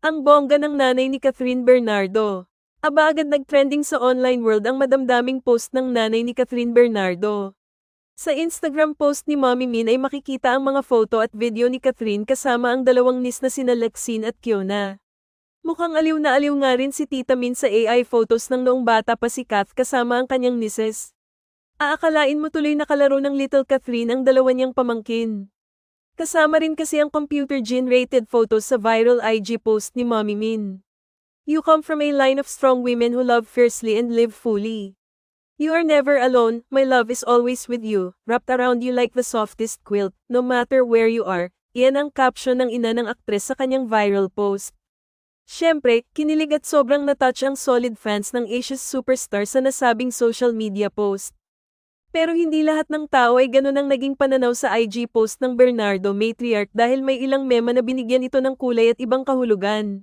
Ang bongga ng nanay ni Catherine Bernardo. Aba agad nag-trending sa online world ang madamdaming post ng nanay ni Catherine Bernardo. Sa Instagram post ni Mommy Min ay makikita ang mga photo at video ni Catherine kasama ang dalawang nis na sina Lexine at Kiona. Mukhang aliw na aliw nga rin si Tita Min sa AI photos ng noong bata pa si Kath kasama ang kanyang nieces. Aakalain mo tuloy nakalaro ng Little Catherine ang dalawa niyang pamangkin. Kasama rin kasi ang computer-generated photos sa viral IG post ni Mommy Min. You come from a line of strong women who love fiercely and live fully. You are never alone, my love is always with you, wrapped around you like the softest quilt, no matter where you are. Iyan ang caption ng ina ng aktres sa kanyang viral post. Siyempre, kinilig at sobrang natouch ang solid fans ng Asia's superstar sa nasabing social media post. Pero hindi lahat ng tao ay ganun ang naging pananaw sa IG post ng Bernardo Matriarch dahil may ilang mema na binigyan ito ng kulay at ibang kahulugan.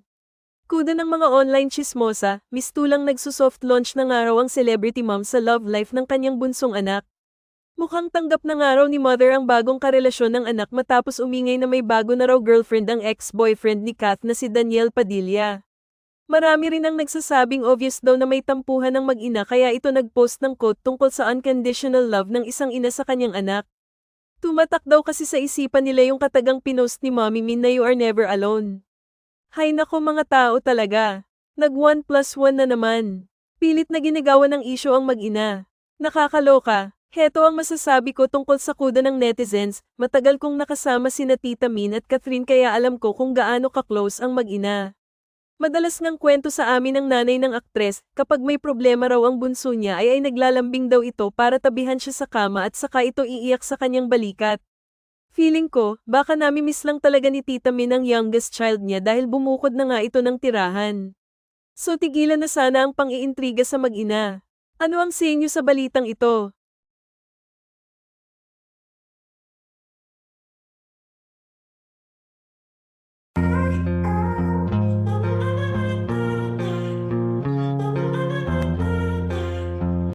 Kuda ng mga online chismosa, mistulang nagsusoft launch ng araw ang celebrity mom sa love life ng kanyang bunsong anak. Mukhang tanggap ng araw ni mother ang bagong karelasyon ng anak matapos umingay na may bago na raw girlfriend ang ex-boyfriend ni Kath na si Daniel Padilla. Marami rin ang nagsasabing obvious daw na may tampuhan ng mag-ina kaya ito nag-post ng quote tungkol sa unconditional love ng isang ina sa kanyang anak. Tumatak daw kasi sa isipan nila yung katagang pinost ni Mommy Min na you are never alone. Hay nako mga tao talaga. Nag 1 plus 1 na naman. Pilit na ginagawa ng isyo ang mag-ina. Nakakaloka. Heto ang masasabi ko tungkol sa kuda ng netizens, matagal kong nakasama sina Tita Min at Catherine kaya alam ko kung gaano ka-close ang mag-ina. Madalas ngang kwento sa amin ng nanay ng aktres, kapag may problema raw ang bunso niya ay ay naglalambing daw ito para tabihan siya sa kama at saka ito iiyak sa kanyang balikat. Feeling ko, baka nami-miss lang talaga ni Tita Min ang youngest child niya dahil bumukod na nga ito ng tirahan. So tigilan na sana ang pang-iintriga sa mag-ina. Ano ang sa inyo sa balitang ito?